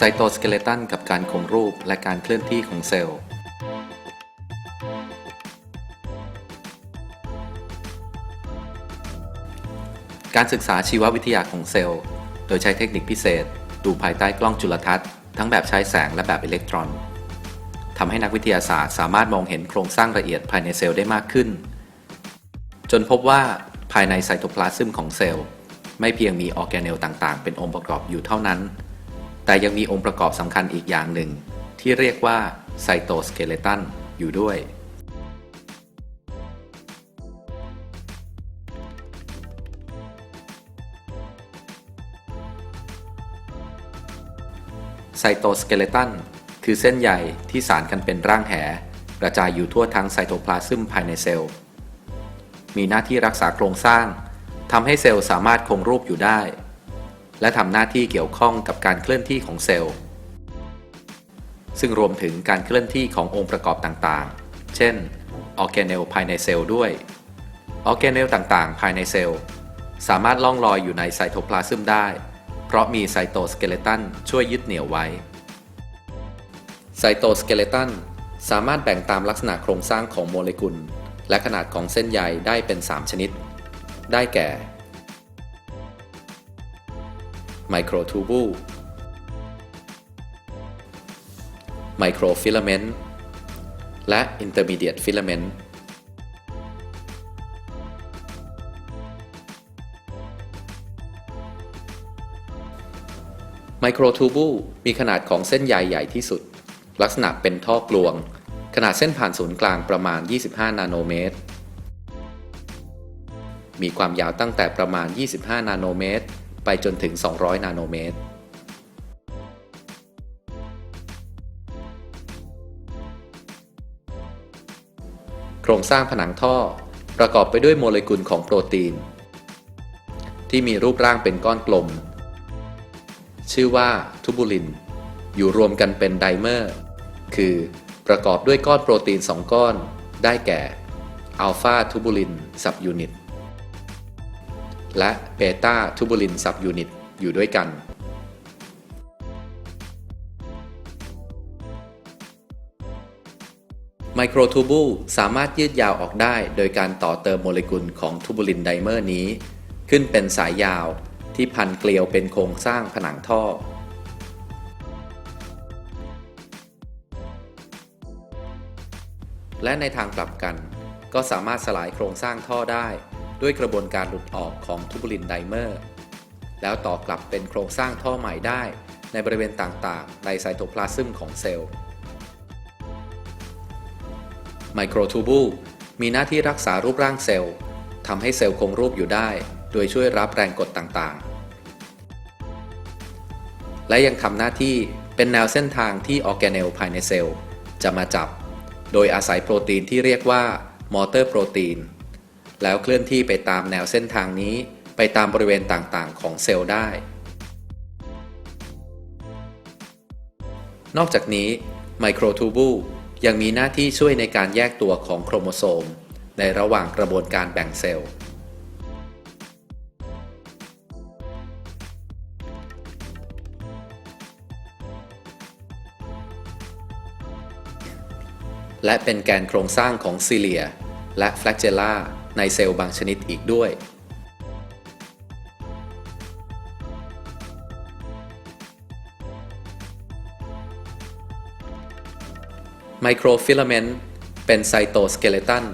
ไซโตสเกเลตันกับการคงรูปและการเคลื่อนที่ของเซลล์ การศึกษาชีววิทยาของเซลล์ โดยใช้เทคนิคพิเศษ ดูภายใต้กล้องจุลทรรศน์ทั้งแบบใช้แสงและแบบอิเล็กตรอนทำให้นักวิทยาศาสตร์สามารถมองเห็นโครงสร้างละเอียดภายในเซลล์ได้มากขึ้น จนพบว่าภายในไซโตพลาซึมของเซลล์ ไม่เพียงมีออร์แกเนลต่างๆ เป็นองค์ประกอบอยู่เท่านั้น แต่ยังมีองค์ประกอบสำคัญอีกอย่างหนึ่ง ที่เรียกว่าไซโตสเกเลตันอยู่ด้วย ไซโตสเกเลตันคือเส้นใยที่สารกันเป็นร่างแหกระจายอยู่ทั่วทั้งไซโตพลาซึมภายในเซลล์ มีหน้าที่รักษาโครงสร้างทำให้เซลล์สามารถคงรูปอยู่ได้ และทำหน้าที่เกี่ยวข้องกับการเคลื่อนที่ของเซลล์ ซึ่งรวมถึงการเคลื่อนที่ขององค์ประกอบต่างๆ เช่นออร์แกเนลภายในเซลล์ด้วยออร์แกเนลต่างๆ ภายในเซลล์ สามารถล่องลอยอยู่ในไซโตพลาซึมได้ เพราะมีไซโตสเกเลตันช่วยยึดเหนี่ยวไว้ ไซโตสเกเลตันสามารถแบ่งตามลักษณะโครงสร้างของโมเลกุล และขนาดของเส้นใยได้เป็น 3 ชนิด ได้แก่ ไมโครทูบูลไมโครฟิลาเมนต์และอินเตอร์มีเดียตฟิลาเมนต์ไมโครทูบูลมีขนาดของเส้นใยใหญ่ที่สุด ลักษณะเป็นท่อกลวง ขนาดเส้นผ่านศูนย์กลางประมาณ 25 นาโนเมตร มีความยาวตั้งแต่ประมาณ 25 นาโนเมตร ไปจนถึง 200 นาโนเมตร โครงสร้างผนังท่อประกอบไปด้วยโมเลกุลของโปรตีน ที่มีรูปร่างเป็นก้อนกลม ชื่อว่าทูบูลิน อยู่รวมกันเป็นไดเมอร์ คือประกอบด้วยก้อนโปรตีน 2 ก้อน ได้แก่อัลฟาทูบูลินซับยูนิต และเบต้าทูบูลินซับยูนิตอยู่ด้วยกัน ไมโครทูบูลสามารถยืดยาวออกได้โดยการต่อเติมโมเลกุลของทูบูลินไดเมอร์นี้ ขึ้นเป็นสายยาวที่พันเกลียวเป็นโครงสร้างผนังท่อและในทางกลับกัน ก็สามารถสลายโครงสร้างท่อได้ ด้วยกระบวนการหลุดออกของทูบูลินไดเมอร์ แล้วต่อกลับเป็นโครงสร้างท่อใหม่ได้ในบริเวณต่างๆ ในไซโตพลาซึมของเซลล์ไมโครทูบูลมีหน้าที่รักษารูปร่างเซลล์ทำให้เซลล์คงรูปอยู่ได้ โดยช่วยรับแรงกดต่างๆ และยังทำหน้าที่เป็นแนวเส้นทางที่ออร์แกเนลภายในเซลล์ จะมาจับ โดยอาศัยโปรตีนที่เรียกว่ามอเตอร์โปรตีน แล้วเคลื่อนที่ไปตามแนวเส้นทางนี้ไปตามบริเวณต่างๆ ของเซลล์ได้ นอกจากนี้ไมโครทูบูลยังมีหน้าที่ช่วยในการแยกตัวของโครโมโซม ในระหว่างกระบวนการแบ่งเซลล์ และเป็นแกนโครงสร้างของซีเลีย และแฟลกเจล่า ในเซลล์บางชนิดอีกด้วย ไมโครฟิลาเมนต์เป็นไซโตสเกเลตัน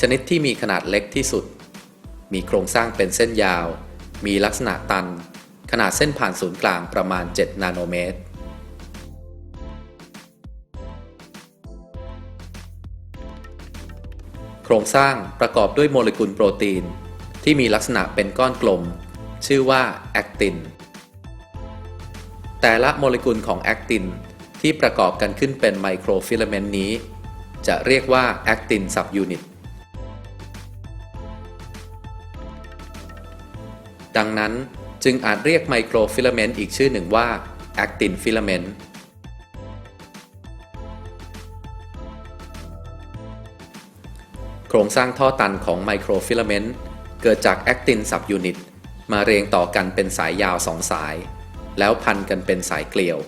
ชนิดที่มีขนาดเล็กที่สุด มีโครงสร้างเป็นเส้นยาว มีลักษณะตัน ขนาดเส้นผ่านศูนย์กลางประมาณ 7 นาโนเมตร โครงสร้างประกอบด้วยโมเลกุลโปรตีน ที่มีลักษณะเป็นก้อนกลม ชื่อว่าแอคติน แต่ละโมเลกุลของแอคตินที่ประกอบกันขึ้นเป็นไมโครฟิลาเมนต์นี้ จะเรียกว่าแอคตินซับยูนิต ดังนั้นจึงอาจเรียกไมโครฟิลาเมนต์อีกชื่อหนึ่งว่าแอคตินฟิลาเมนต์ รงสร้างท่อตันของไมโครฟิลาเมนต์เกิดจากแอคตินสับยูนิตมาเรียงต่อกันเป็นสายยาวสองสาย แล้วพันกันเป็นสายเกลียว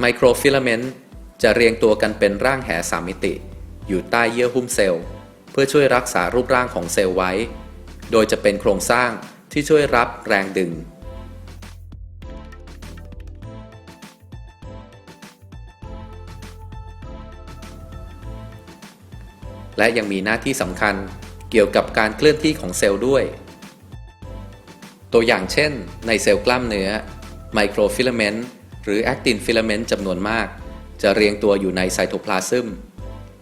ไมโครฟิลาเมนต์จะเรียงตัวกันเป็นร่างแหสามมิติ อยู่ใต้เยื่อหุ้มเซลล์ เพื่อช่วยรักษารูปร่างของเซลล์ไว้ โดยจะเป็นโครงสร้างที่ช่วยรับแรงดึง และยังมีหน้าที่สำคัญเกี่ยวกับการเคลื่อนที่ของเซลล์ด้วย ตัวอย่างเช่น ในเซลล์กล้ามเนื้อไมโครฟิลาเมนต์หรือแอคตินฟิลาเมนต์จำนวนมาก จะเรียงตัวอยู่ในไซโทพลาซึม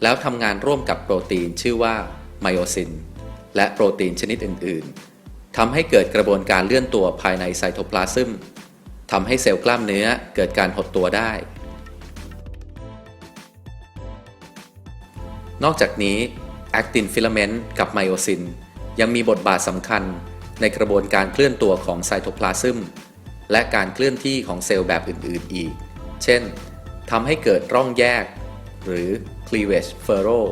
แล้วทำงานร่วมกับโปรตีนชื่อว่าไมโอซินและโปรตีนชนิดอื่น ๆทำให้เกิดกระบวนการเลื่อนตัวภายในไซโทพลาซึมทำให้เซลล์กล้ามเนื้อเกิดการหดตัวได้ นอกจากนี้แอคตินฟิลาเมนต์กับไมโอซิน ยังมีบทบาทสำคัญในกระบวนการเคลื่อนตัวของไซโทพลาซึมและการเคลื่อนที่ของเซลล์แบบอื่น ๆ อีก เช่นทำให้เกิดร่องแยก หรือ cleavage furrow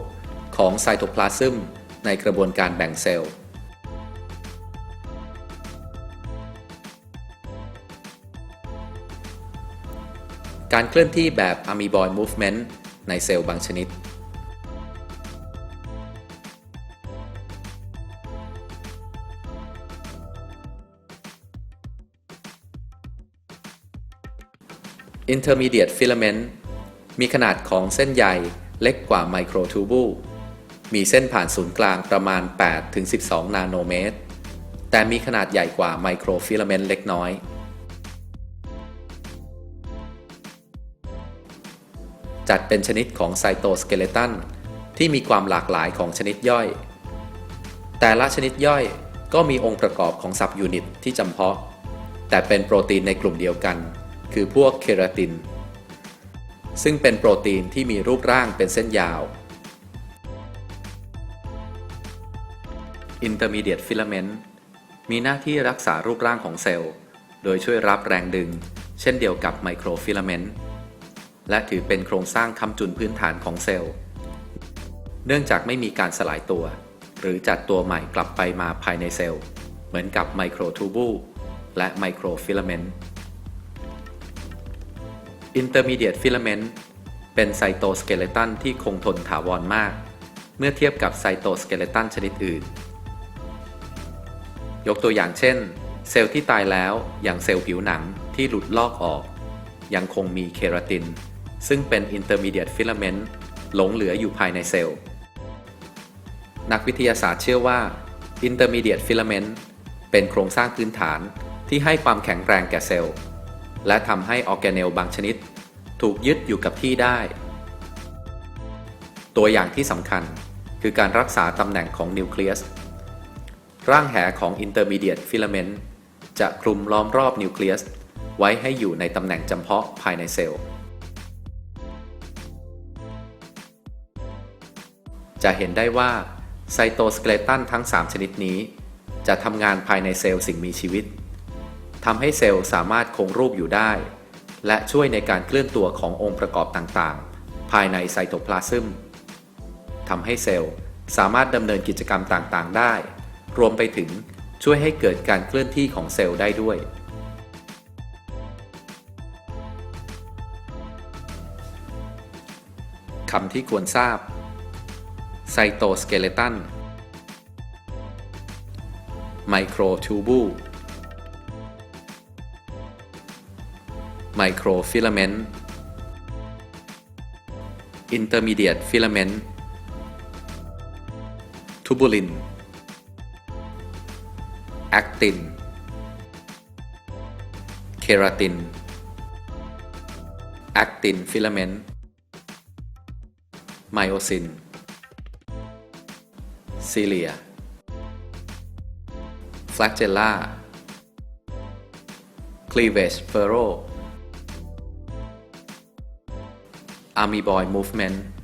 ของไซโทพลาซึมในกระบวนการแบ่งเซลล์ การเคลื่อนที่แบบ amoeboid movement ในเซลล์บางชนิด Intermediate filament มีขนาดของเส้นใยเล็กกว่าไมโครทูบูลมีเส้นผ่านศูนย์กลางประมาณ 8-12 นาโนเมตร แต่มีขนาดใหญ่กว่าไมโครฟิลาเมนต์เล็กน้อย จัดเป็นชนิดของไซโตสเกเลตันที่มีความหลากหลายของชนิดย่อย แต่ละชนิดย่อยก็มีองค์ประกอบของสับยูนิตที่จำเพาะ แต่เป็นโปรตีนในกลุ่มเดียวกัน คือพวกเคราติน ซึ่งเป็นโปรตีนที่มีรูปร่างเป็นเส้นยาว Intermediate filament มีหน้าที่รักษารูปร่างของเซลล์ โดยช่วยรับแรงดึง เช่นเดียวกับไมโครฟิลาเมนต์ และถือเป็นโครงสร้างค้ำจุนพื้นฐานของเซลล์ เนื่องจากไม่มีการสลายตัว หรือจัดตัวใหม่กลับไปมาภายในเซลล์ เหมือนกับไมโครทูบูและไมโครฟิลาเมนต์ Intermediate filament เป็นไซโตสเกเลตันที่คงทนถาวรมาก เมื่อเทียบกับไซโตสเกเลตันชนิดอื่น ยกตัวอย่างเช่น เซลล์ที่ตายแล้วอย่างเซลล์ผิวหนังที่หลุดลอกออก ยังคงมีเคราติน ซึ่งเป็น Intermediate filament หลงเหลืออยู่ภายในเซลล์ นักวิทยาศาสตร์เชื่อว่า Intermediate filament เป็นโครงสร้างพื้นฐานที่ให้ความแข็งแรงแก่เซลล์ และทำให้ออร์แกเนลบางชนิด ถูกยึดอยู่กับที่ได้ ตัวอย่างที่สำคัญคือการรักษาตำแหน่งของนิวเคลียส ร่างแหของ Intermediate filament จะคลุมล้อมรอบนิวเคลียส ไว้ให้อยู่ในตำแหน่งจำเพาะภายในเซลล์ จะเห็นได้ว่าไซโตสเกเลตันทั้ง 3 ชนิดนี้ จะทำงานภายในเซลล์สิ่งมีชีวิต ทำให้เซลล์สามารถคงรูปอยู่ได้ และช่วยในการเคลื่อนตัวขององค์ประกอบต่างๆ ภายในไซโตพลาซึมทำให้เซลล์สามารถดำเนินกิจกรรมต่างๆ ได้ รวมไปถึงช่วยให้เกิดการเคลื่อนที่ของเซลล์ได้ด้วย คำที่ควรทราบ ไซโตสเกเลตันไมโครทูบู ไมโครฟิลาเมนต์อินเตอร์มีเดียตฟิลาเมนต์ทูบูลินแอคตินเคราตินแอคตินฟิลาเมนต์ไมโอซินซีเลียฟล a กเจล่า cleavage furrow amoeboid movement